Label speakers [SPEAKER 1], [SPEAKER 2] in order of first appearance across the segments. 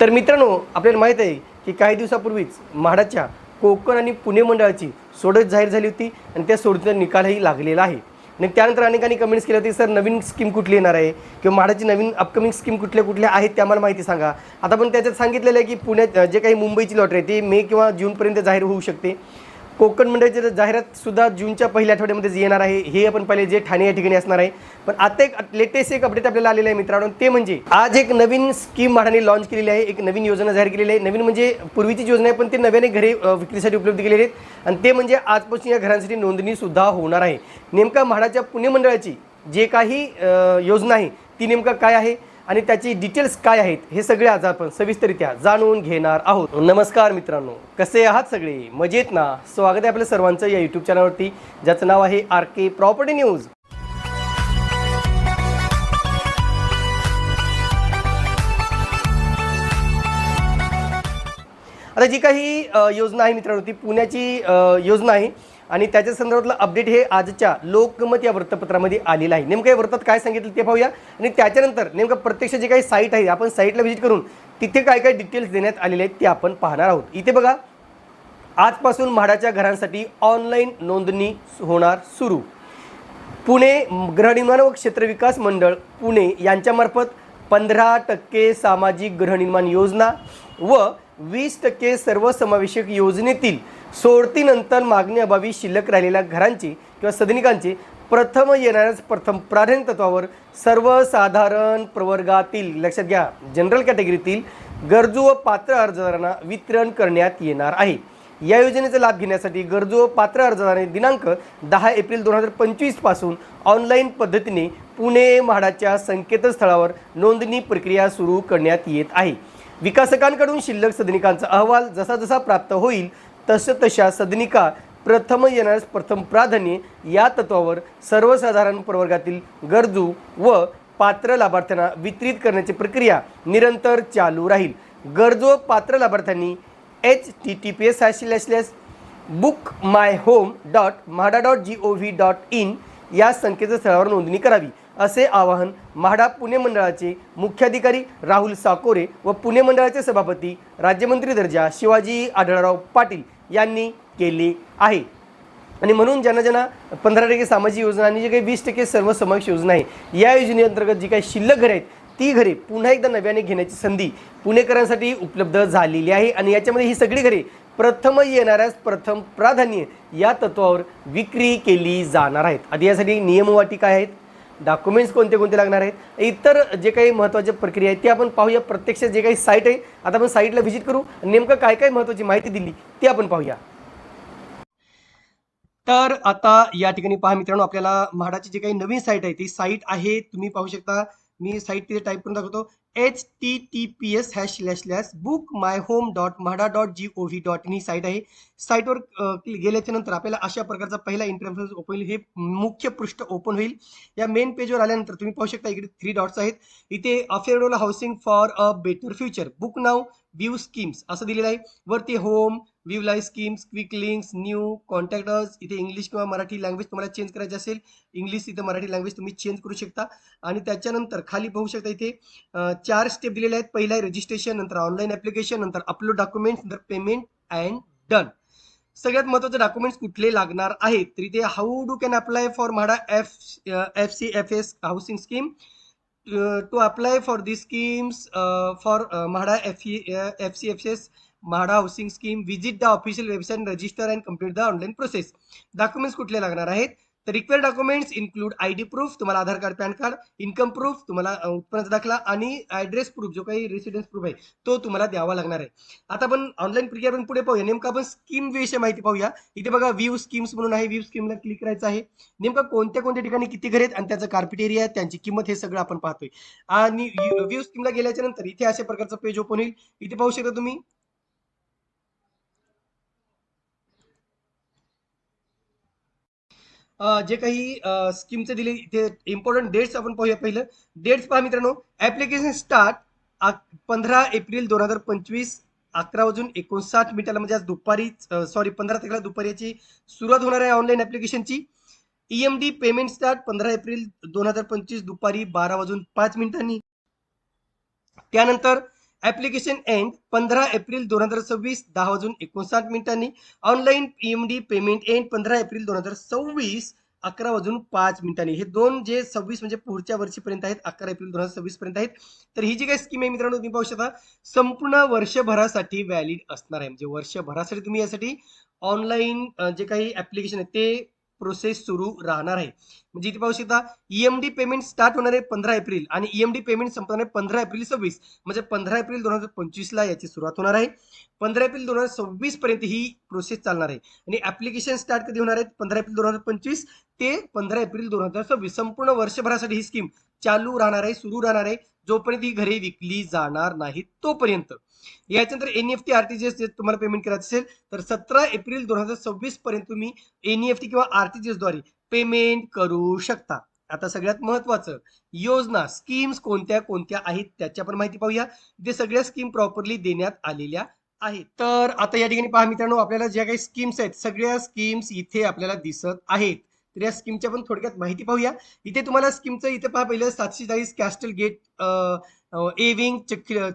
[SPEAKER 1] तर मित्रांनो आपल्याला माहीत आहे की काही दिवसापूर्वीच म्हाडाच्या कोकण आणि पुणे मंडळाची सोडत जाहीर झाली होती आणि त्या सोडतीचा निकालही लागलेला आहे. आणि त्यानंतर अनेकांनी कमेंट्स केल्या होती सर नवीन स्कीम कुठली येणार आहे? किंवा म्हाडाची नवीन अपकमिंग स्कीम कुठल्या कुठल्या आहेत? ते आम्हाला माहिती सांगा. आता पण त्याच्यात सांगितलेलं आहे की पुण्यात जे काही मुंबईची लॉटरी आहे ती मे किंवा जूनपर्यंत जाहीर होऊ शकते. कोकण मंडळाची जाहिरात सुद्धा जूनच्या पहिल्या आठवड्यामध्ये जे येणार आहे हे आपण पहिले जे ठाणे या ठिकाणी असणार आहे. पण आता एक लेटेस्ट एक अपडेट आपल्याला आलेलं आहे मित्रांनो ते म्हणजे आज एक नवीन स्कीम म्हाडाने लॉन्च केलेली आहे एक नवीन योजना जाहीर केलेली आहे. नवीन म्हणजे पूर्वीची योजना आहे पण ते नव्याने घरे विक्रीसाठी उपलब्ध केलेली आहेत. आणि ते म्हणजे आजपासून या घरांसाठी नोंदणी सुद्धा होणार आहे. नेमका म्हाडाच्या पुणे मंडळाची जे काही योजना आहे ती नेमका काय आहे? आणि त्याची डिटेल्स काय आहेत हे सगळे आज आपण सविस्तरित्या जाणून घेणार आहोत. नमस्कार मित्रांनो कसे आहात सगळे? मजेत ना? स्वागत आहे आपल्या सर्वांचं या यूट्यूब चॅनलवरती ज्याचं नाव आहे आर के प्रॉपर्टी न्यूज आता जी काही योजना आहे मित्रांनो ती पुण्याची योजना आहे. आणि त्याच्या संदर्भातलं अपडेट हे आजच्या लोकमत या वृत्तपत्रामध्ये आलेलं आहे. नेमकं या वृत्तात काय सांगितलं ते पाहूया. आणि त्याच्यानंतर नेमकं प्रत्यक्ष जे काही साईट आहे आपण साईटला व्हिजिट करून तिथे काय काय डिटेल्स देण्यात आलेले आहेत ते आपण पाहणार आहोत. इथे बघा आजपासून म्हाडाच्या घरांसाठी ऑनलाईन नोंदणी होणार सुरू. पुणे गृहनिर्माण व क्षेत्रविकास मंडळ पुणे यांच्यामार्फत पंधरा टक्के सामाजिक गृहनिर्माण योजना व वीस टक्के सर्वसमावेशक योजनेतील सोडतीनंतर मागणीअभावी शिल्लक राहिलेल्या घरांची किंवा सदनिकांचे प्रथम येणाऱ्याच प्रथम प्राधान्य तत्वावर सर्वसाधारण प्रवर्गातील लक्षात घ्या जनरल कॅटेगरीतील गरजू व पात्र अर्जदारांना वितरण करण्यात येणार आहे. या योजनेचा लाभ घेण्यासाठी गरजू व पात्र अर्जदारांनी दिनांक दहा एप्रिल दोन हजार पंचवीसपासून ऑनलाईन पद्धतीने पुणे म्हाडाच्या संकेतस्थळावर नोंदणी प्रक्रिया सुरू करण्यात येत आहे. विकासकांकडून शिल्लक सदनिकांचा अहवाल जसा जसा प्राप्त होईल तसं तशा सदनिका प्रथम येणाऱ्यास प्रथम प्राधान्य या तत्वावर सर्वसाधारण प्रवर्गातील गरजू व पात्र लाभार्थ्यांना वितरित करण्याची प्रक्रिया निरंतर चालू राहील. गरजू व पात्र लाभार्थ्यांनी H T T P S slash slash book my home dot MHADA dot G O V dot in या संकेतस्थळावर नोंदणी करावी असे आवाहन म्हाडा पुणे मंडळाचे मुख्याधिकारी राहुल साकोरे व पुणे मंडळाचे सभापती राज्यमंत्री दर्जा शिवाजी आढळराव पाटील यांनी केले आहे. आणि म्हणून ज्यांना ज्यांना पंधरा टक्के सामाजिक योजना आणि जे काही वीस टक्के सर्वसमावेश योजना आहे या योजनेअंतर्गत जी काही शिल्लक घरे आहेत ती घरे पुन्हा एकदा नव्याने घेण्याची संधी पुणेकरांसाठी उपलब्ध झालेली आहे. आणि याच्यामध्ये ही सगळी घरे प्रथम येणाऱ्यास प्रथम प्राधान्य या तत्वावर विक्री केली जाणार आहेत. आधी यासाठी नियमवाटी काय आहेत? डॉक्युमेंट्स कोणते कोणते लागणार आहेत? इतर जे काही महत्त्वाच्या प्रक्रिया आहेत ते आपण पाहूया. प्रत्यक्ष जे काही साईट आहे आता आपण साईटला व्हिजिट करू. नेमकं काय काय महत्त्वाची माहिती दिली ती आपण पाहूया. तर आता या ठिकाणी पहा मित्रांनो आपल्याला म्हाडाची जी काही नवीन साईट आहे ती साईट आहे तुम्ही पाहू शकता. मी साईट तिथे टाईप करून दाखवतो. H T T P S hash slash slash book my home dot MHADA dot G O V dot in he site आहे. साईटवर गेल्याच्यानंतर आपल्याला अशा प्रकारचा पहिला इंटरफेस ओपन होईल. हे मुख्य पृष्ठ ओपन होईल. या मेन पेजवर आल्यानंतर तुम्ही पाहू शकता इकडे थ्री डॉट्स आहेत. इथे affordable housing for a better future book now view schemes असं दिलेलं आहे. वरती home view life schemes quick links new contractors इथे इंग्लिश किंवा मराठी लँग्वेज तुम्हाला चेंज करायची असेल इंग्लिश इथे मराठी लँग्वेज तुम्ही चेंज करू शकता. आणि त्याच्यानंतर खाली पाहू शकता इथे चार स्टेप दिलेले आहेत. पहिला आहे रजिस्ट्रेशन नंतर ऑनलाईन ॲप्लिकेशन नंतर अपलोड डॉक्युमेंट्स नंतर पेमेंट अँड डन सगळ्यात महत्त्वाचे डॉक्युमेंट्स कुठले लागणार आहेत? तर इथे how do can apply for MHADA F F C F S housing scheme to apply for the schemes for MHADA F F C F S MHADA housing scheme visit the official website register and complete the online process documents कुठले लागणार आहेत? तर require documents include I D proof तुम्हाला Aadhaar card PAN card income proof तुम्हाला उत्पन्नाचा दाखला आणि address proof जो काही रेसिडेन्स प्रूफ आहे तो तुम्हाला द्यावा लागणार आहे. आता आपण ऑनलाईन प्रक्रिया पण पुढे पाहूया. नेमकं आपण स्कीम विषयी माहिती पाहूया. इथे बघा व्ह्यू स्कीम्स म्हणून आहे. व्ह्यू स्कीमला क्लिक करायचं आहे. नेमकं कोणत्या कोणत्या ठिकाणी किती घर आहेत आणि त्याचं कार्पेट एरिया आहे त्यांची किंमत हे सगळं आपण पाहतोय. आणि व्ह्यू स्कीमला गेल्याच्यानंतर इथे अशा प्रकारचं पेज ओपन होईल. इथे पाहू शकता तुम्ही जे काही स्कीमचे दिले इथे इम्पॉर्टंट डेट्स आपण पाहूया पहिलं. डेट्स पहा मित्रांनो. ऍप्लिकेशन स्टार्ट पंधरा एप्रिल दोन हजार पंचवीस अकरा वाजून एकोणसाठ मिनिटाला म्हणजे आज दुपारी सॉरी पंधरा तारखेला दुपारी याची सुरुवात होणार आहे ऑनलाईन ऍप्लिकेशनची ईएमडी पेमेंट स्टार्ट पंधरा एप्रिल दोन हजार पंचवीस दुपारी बारा वाजून पाच मिनिटांनी. त्यानंतर ऍप्लिकेशन एंड पंधरा एप्रिल दोन हजार सव्वीस दहा वाजून एकोणसाठ मिनिटांनी. ऑनलाईन पीएमडी पेमेंट एंड पंधरा एप्रिल दोन हजार सव्वीस अकरा वाजून पाच मिनिटांनी. हे दोन जे सव्वीस म्हणजे पुढच्या वर्षीपर्यंत आहेत अकरा एप्रिल दोन हजार सव्वीस पर्यंत आहेत. तर ही जी काही स्कीम आहे मित्रांनो तुम्ही पाहू शकता संपूर्ण वर्षभरासाठी व्हॅलिड असणार आहे. म्हणजे वर्षभरासाठी तुम्ही यासाठी ऑनलाईन जे काही ऍप्लिकेशन आहे ते प्रोसेस सुरू राहणार आहे. म्हणजे इथे पाहू शकता ईएमडी पेमेंट स्टार्ट होणार आहे पंधरा एप्रिल आणि ईएमडी पेमेंट संपणार आहे पंधरा एप्रिल सव्वीस. म्हणजे पंधरा एप्रिल दोन हजार पंचवीसला याची सुरुवात होणार आहे. पंधरा एप्रिल दोन हजार सव्वीस पर्यंत ही प्रोसेस चालणार आहे. आणि ऍप्लिकेशन स्टार्ट कधी होणार आहेत? पंधरा एप्रिल दोन हजार पंचवीस ते पंधरा एप्रिल दोन हजार सव्वीस. संपूर्ण वर्षभरासाठी ही स्कीम चालू राहणार आहे सुरू राहणार आहे. जोपर्यंत ही घरे विकली जाणार नाहीत तोपर्यंत. याच्यानंतर एनईएफटी आरटीजीएस जे तुम्हाला पेमेंट करायचं असेल तर सतरा एप्रिल दोन हजार सव्वीस पर्यंत तुम्ही एनईएफटी किंवा आरटीजीएसद्वारे पेमेंट करू शकता. आता सगळ्यात महत्वाचं योजना स्कीम्स कोणत्या कोणत्या आहेत त्याच्या पण माहिती पाहूया. जे सगळ्या स्कीम प्रॉपरली देण्यात आलेल्या आहेत. तर आता या ठिकाणी पहा मित्रांनो आपल्याला ज्या काही स्कीम्स आहेत सगळ्या स्कीम्स इथे आपल्याला दिसत आहेत. तर या स्कीमच्या पण थोडक्यात माहिती पाहूया. इथे तुम्हाला स्कीमचं इथे पहा पहिलं सातशे चाळीस castle gate A wing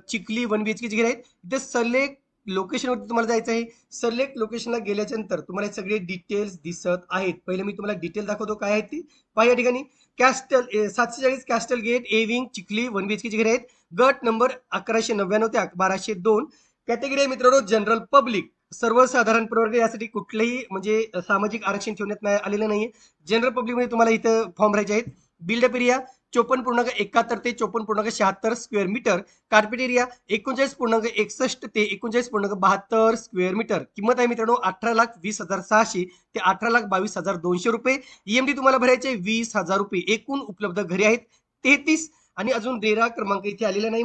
[SPEAKER 1] Chikhali one B H K जे आहेत. इथे सलेक्ट लोकेशनवरती तुम्हाला जायचं आहे. सलेक्ट लोकेशनला गेल्याच्यानंतर तुम्हाला हे सगळे डिटेल्स दिसत आहेत. पहिले मी तुम्हाला डिटेल दाखवतो काय आहेत ती. पहा या ठिकाणी. कॅस्टल सातशे चाळीस castle gate A wing Chikhali one B H K जे आहेत. गट नंबर अकराशे नव्याण्णव ते बाराशे दोन. कॅटेगरी आहे मित्रांनो जनरल पब्लिक. सर्वसाधारण प्रवर्ग यासाठी कुठलंही म्हणजे सामाजिक आरक्षण ठेवण्यात नाही आलेलं नाहीये. जनरल पब्लिकमध्ये तुम्हाला इथं फॉर्म भरायचे आहेत. बिल्डअप एरिया चोपन्न पूर्णांक एकाहत्तर ते चोपन्न पूर्णांक शहात्तर स्क्वेअर मीटर कार्पेट एरिया एकोणचाळीस पूर्णांक एकसष्ट ते एकोणचाळीस पूर्णांक बहात्तर स्क्वेअर मीटर किंमत आहे मित्रांनो अठरा लाख वीस हजार सहाशे ते अठरा लाख बावीस हजार दोनशे रुपये. ईएमडी तुम्हाला भरायचे वीस हजार रुपये. एकूण उपलब्ध घरे आहेत तेहतीस आणि अजून रेरा क्रमांक इथे आलेला नाही.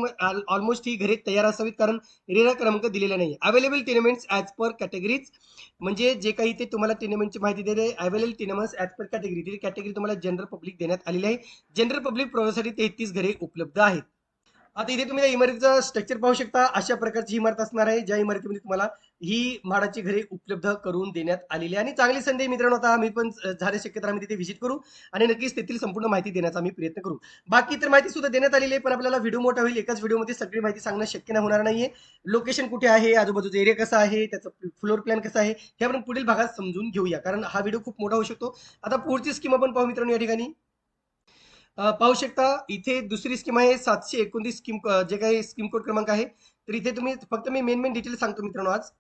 [SPEAKER 1] ऑलमोस्ट ही घरे तयार असावीत कारण रेरा क्रमांक दिलेला नाही available tenements as per categories म्हणजे जे काही ते तुम्हाला टेनमेंटची माहिती देते available tenements as per category ती कॅटेगरी तुम्हाला जनरल पब्लिक देण्यात आलेली आहे. जनरल पब्लिक प्रवासासाठी तेहतीस घरे उपलब्ध आहेत. आता इथे तुम्ही या इमारतीचं स्ट्रक्चर पाहू शकता. अशा प्रकारची इमारत असणार आहे ज्या इमारतीमध्ये तुम्हाला ही म्हाडाची घरे उपलब्ध करून देण्यात आलेली आहे. आणि चांगली संधी मित्रांनो आता आम्ही पण झाले शक्यता आम्ही तिथे व्हिजिट करू आणि नक्कीच तेथील संपूर्ण माहिती देण्याचा आम्ही प्रयत्न करू. बाकी तर माहिती सुद्धा देण्यात आलेली आहे पण आपल्याला व्हिडिओ मोठा होईल. एकाच व्हिडिओमध्ये सगळी माहिती सांगणं शक्य नाही होणार नाहीये. लोकेशन कुठे आहे? आजूबाजूचा एरिया कसा आहे? त्याचं फ्लोर प्लॅन कसा आहे? हे आपण पुढील भागात समजून घेऊया कारण हा व्हिडिओ खूप मोठा होऊ शकतो. आता पुढची स्कीम आपण पाहू मित्रांनो या ठिकाणी. पाहू शकता इथे दुसरी स्कीम आहे सातशे एकोणतीस स्कीम जे काही स्कीम कोड क्रमांक आहे. तर इथे तुम्ही फक्त मी मेन मेन डिटेल सांगतो मित्रांनो आज.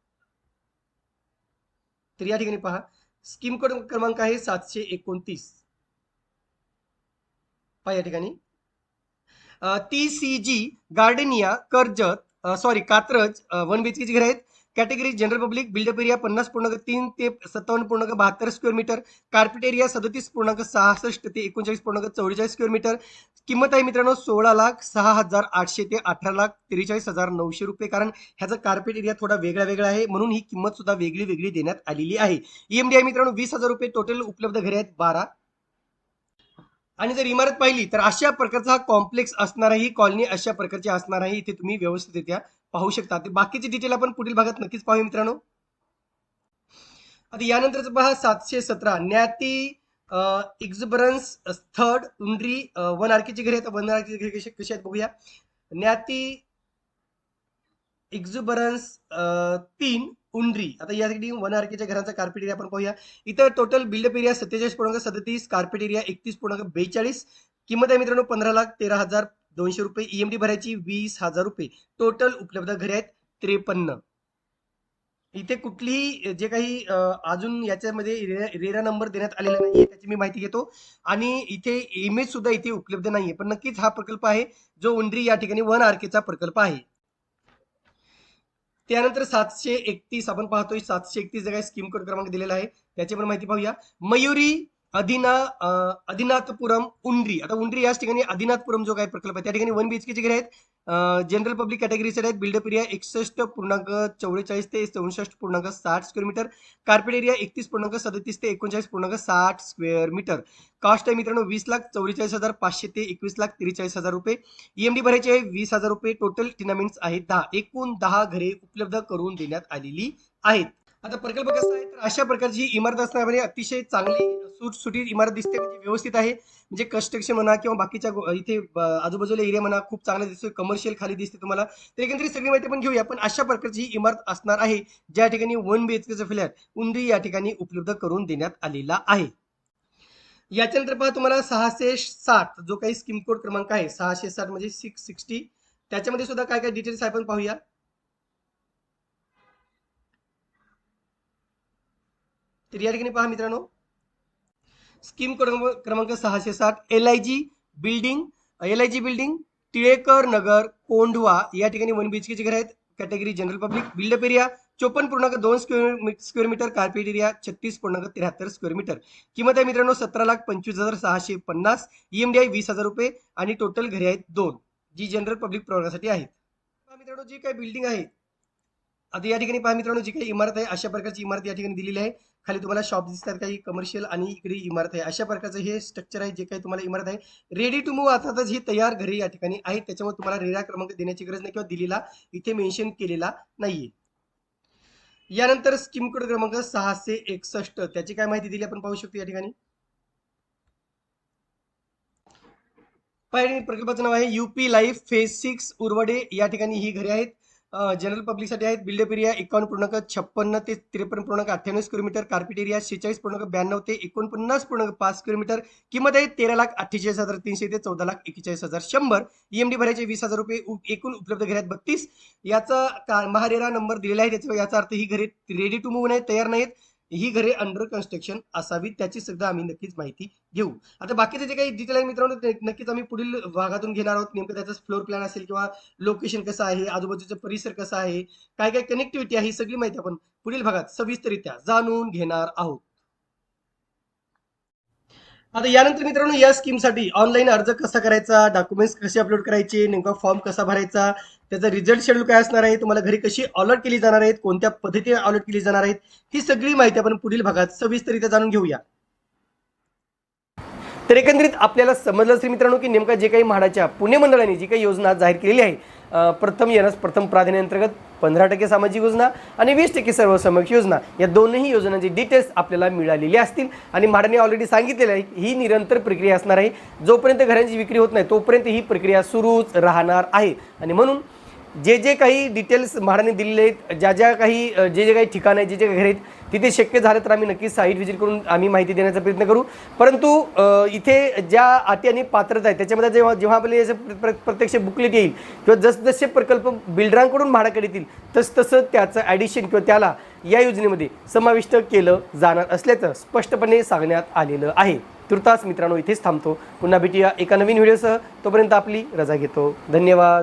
[SPEAKER 1] तर या ठिकाणी पहा. स्कीम कोड क्रमांक आहे सातशे एकोणतीस. पहा या ठिकाणी. T C G Gardenia Karjat sorry Katraj one BHK घर आहेत. Category general public buildup area पन्नास पूर्णांक तीन ते सत्तावन्न पूर्णांक बहात्तर स्क्वेअर मीटर कार्पेट एरिया सदतीस पूर्णांक सहासष्ट ते एकोणचाळीस पूर्णांक चौवेचाळीस स्क्वेअर मीटर. किंमत आहे मित्रांनो सोळा लाख सहा हजार आठशे ते अठरा लाख त्रेचाळीस हजार नऊशे रुपये. कारण ह्याचा कार्पेट एरिया थोडा वेगळा वेगळा आहे म्हणून ही किंमत सुद्धा वेगळी वेगळी देण्यात आलेली आहे. ईएमडी आहे मित्रांनो वीस हजार रुपये टोटल उपलब्ध घरे आहेत बारा. आणि जर इमारत पाहिली तर अशा प्रकारचा हा कॉम्प्लेक्स असणार ही कॉलनी अशा प्रकारची असणार आहे इथे तुम्ही व्यवस्थितरित्या पाहू शकता. बाकीची डिटेल आपण पुढील भागात नक्कीच पाहूया मित्रांनो. आता यानंतरच पहा सातशे सतरा. ज्ञाती एक्झबरन्स थर्ड उंड्री वन आरकेची घरे. आहेत वन आरकेची घरे कशी कशी आहेत बघूया. ज्ञाती एक्झुबरन्स तीन उंड्री. आता यासाठी वन आरकेच्या घरांचा कार्पेट एरिया आपण पाहूया. इथं टोटल बिल्डअप एरिया सत्तेचाळीस पूर्णांक सदतीस कार्पेट एरिया एकतीस पूर्णांक बेचाळीस. किंमत आहे मित्रांनो पंधरा लाख तेरा हजार दोनशे रुपये ईएमडी भरायची वीस हजार रुपये. टोटल उपलब्ध घरे आहेत त्रेपन्न. इथे कुठलीही जे काही अजून याच्यामध्ये रेरा नंबर देण्यात आलेला नाहीये त्याची मी माहिती घेतो. आणि इथे इमेज सुद्धा इथे उपलब्ध नाहीये. पण नक्कीच हा प्रकल्प आहे जो उंड्री या ठिकाणी वन आरकेचा प्रकल्प आहे. त्यानंतर सातशे एकतीस आपण पाहतोय सातशे एकतीस जे काही स्कीम कोड क्रमांक दिलेला आहे. त्याची पण माहिती पाहूया. मयुरी अधिना अधिनाथपुरम उंड्री. आता उंड्री याच ठिकाणी अधिनाथपुरम जो काही प्रकल्प आहे त्या ठिकाणी वन बीएचके घर आहेत. जनरल पब्लिक कॅटेगरीचे आहेत. बिल्डअप एरिया एकसष्ट पूर्णांक चौवेचाळीस ते चौसष्ट पूर्णांक साठ स्क्वेअर मीटर कार्पेट एरिया एकतीस पूर्णांक सदतीस ते एकोणचाळीस पूर्णांक साठ स्क्वेअर मीटर कॉस्ट आहे मित्रांनो वीस लाख चौवेचाळीस हजार पाचशे ते एकवीस लाख त्रेचाळीस हजार रुपये. ईएमडी भरायचे आहे वीस हजार रुपये. टोटल टिनामेंट्स आहेत दहा. एकूण दहा घरे उपलब्ध करून देण्यात आलेली आहेत. आता प्रकल्प कसा आहे? तर अशा प्रकारची इमारत असणारी म्हणजे अतिशय चांगली सुटसुटीत इमारत दिसते म्हणजे व्यवस्थित आहे. म्हणजे कन्स्ट्रक्शन म्हणा किंवा बाकीच्या इथे आजूबाजूला एरिया म्हणा खूप चांगला दिसतोय कमर्शियल खाली दिसते तुम्हाला. तर एकंदरीत सगळी माहिती पण घेऊया पण अशा प्रकारची ही इमारत असणार आहे ज्या ठिकाणी वन बी एच केचं फ्लॅट उंदी या ठिकाणी उपलब्ध करून देण्यात आलेला आहे. याच्यानंतर पहा तुम्हाला सहाशे साठ जो काही स्कीम कोड क्रमांक आहे सहाशे साठ म्हणजे सिक्स सिक्स्टी त्याच्यामध्ये सुद्धा काय काय डिटेल्स आहे आपण पाहूया. तर या ठिकाणी पहा मित्रांनो. स्कीम क्रमांक क्रमांक सहाशे सात L I G building L I G building Tilekar Nagar Kondhwa. या ठिकाणी वन बी एच केचे घर आहेत. Category general public buildup area चोपन्न पूर्णांक दोन square square metre carpet area छत्तीस पूर्णांक त्र्याहत्तर स्क्वेअर मीटर किंमत आहे मित्रांनो सतरा लाख पंचवीस हजार सहाशे पन्नास. ईएमडी आहे वीस हजार रुपये आणि टोटल घरे आहेत दोन जी जनरल पब्लिक प्रवर्गासाठी आहेत. मित्रांनो जी काही बिल्डिंग आहे आता या ठिकाणी पहा मित्रांनो जी काही इमारत आहे अशा प्रकारची इमारत या ठिकाणी दिलेली आहे. खाली तुम्हाला शॉप दिसतात काही कमर्शियल आणि इकडे इमारत आहे. अशा प्रकारचं हे स्ट्रक्चर आहे जे काही तुम्हाला इमारत आहे. रेडी टू मूव्ह अर्थातच ही तयार घरे या ठिकाणी आहेत. त्याच्यामुळे तुम्हाला रेरा क्रमांक देण्याची गरज नाही किंवा दिलेला इथे मेन्शन केलेला नाहीये. यानंतर स्कीम कोड क्रमांक सहाशे एकसष्ट. त्याची काय माहिती दिली आपण पाहू शकतो या ठिकाणी? प्रकल्पाचं नाव आहे UP life phase six Urawade या ठिकाणी ही घरे आहेत. जनरल पब्लिकसाठी आहेत. बिल्डअप एरिया एकावन्न पूर्णांक छप्पन्न ते त्रेपन्न पूर्णांक अठ्ठ्याण्णव स्क्वेअर मीटर कार्पेट एरिया शेचाळीस पूर्णांक ब्याण्णव ते एकोणपन्नास पूर्णांक पाच स्क्वेअर मीटर किंमत आहे तेरा लाख अठ्ठेचाळीस हजार तीनशे ते चौदा लाख एक्केचाळीस हजार शंभर. ईएमडी भरायचे वीस हजार रुपये उ- एकूण उपलब्ध घरे आहेत बत्तीस. याचा का महारेरा नंबर दिलेला आहे त्याचा याचा अर्थ ही घरे रेडी टू मूव्ह नाही तयार नाहीत. ही घरे अंडर कन्स्ट्रक्शन असावीत त्याची सुद्धा आम्ही नक्कीच माहिती घेऊ. आता बाकीचे जे काही डिटेल आहे मित्रांनो नक्कीच आम्ही पुढील भागातून घेणार आहोत. नेमकं त्याचा फ्लोर प्लॅन असेल किंवा लोकेशन कसं आहे आजूबाजूचा परिसर कसा आहे काय काय कनेक्टिव्हिटी आहे ही सगळी माहिती आपण पुढील भागात सविस्तरित्या जाणून घेणार आहोत. आता यानंतर मित्रांनो या स्कीमसाठी ऑनलाईन अर्ज कसा करायचा डॉक्युमेंट्स कसे अपलोड करायचे नेमका फॉर्म कसा भरायचा त्याचा रिझल्ट शेड्यूल काय असणार आहे तुम्हाला घरी कशी अलर्ट केली जाणार आहेत कोणत्या पद्धतीने अलर्ट केली जाणार आहेत ही सगळी माहिती आपण पुढील भागात सविस्तरित्या जाणून घेऊया. तर एकंदरीत आपल्याला समजलं असेल मित्रांनो की नेमका जे काही म्हाडाच्या पुणे मंडळाने जी काही योजना जाहीर केलेली आहे प्रथम येण्यास प्रथम प्राधान्याअंतर्गत पंधरा टक्के सामाजिक योजना आणि वीस टक्के सर्वसमक्ष योजना या दोनही योजनांची डिटेल्स आपल्याला मिळालेली असतील. आणि म्हाडाने ऑलरेडी सांगितलेलं आहे ही निरंतर प्रक्रिया असणार आहे. जोपर्यंत घरांची विक्री होत नाही तोपर्यंत ही प्रक्रिया सुरूच राहणार आहे. आणि म्हणून जे जे काही डिटेल्स म्हाडाने दिलेले आहेत ज्या ज्या काही जे जे काही ठिकाण आहेत जे जे काही घर आहेत तिथे शक्य झालं तर आम्ही नक्कीच साईट व्हिजिट करून आम्ही माहिती देण्याचा प्रयत्न करू. परंतु इथे ज्या अटी आणि पात्रता आहे त्याच्यामध्ये जेव्हा जेव्हा आपले याचं प्र- प्र- प्रत्यक्ष बुकलेट येईल किंवा जसजसे प्रकल्प बिल्डरांकडून भाडाकडे येतील तस तसं त्याचं ॲडिशन किंवा त्याला या योजनेमध्ये समाविष्ट केलं जाणार असल्याचं स्पष्टपणे सांगण्यात आलेलं आहे. तुर्तास मित्रांनो इथेच थांबतो. पुन्हा भेटूया एका नवीन व्हिडिओसह तोपर्यंत आपली रजा घेतो. धन्यवाद.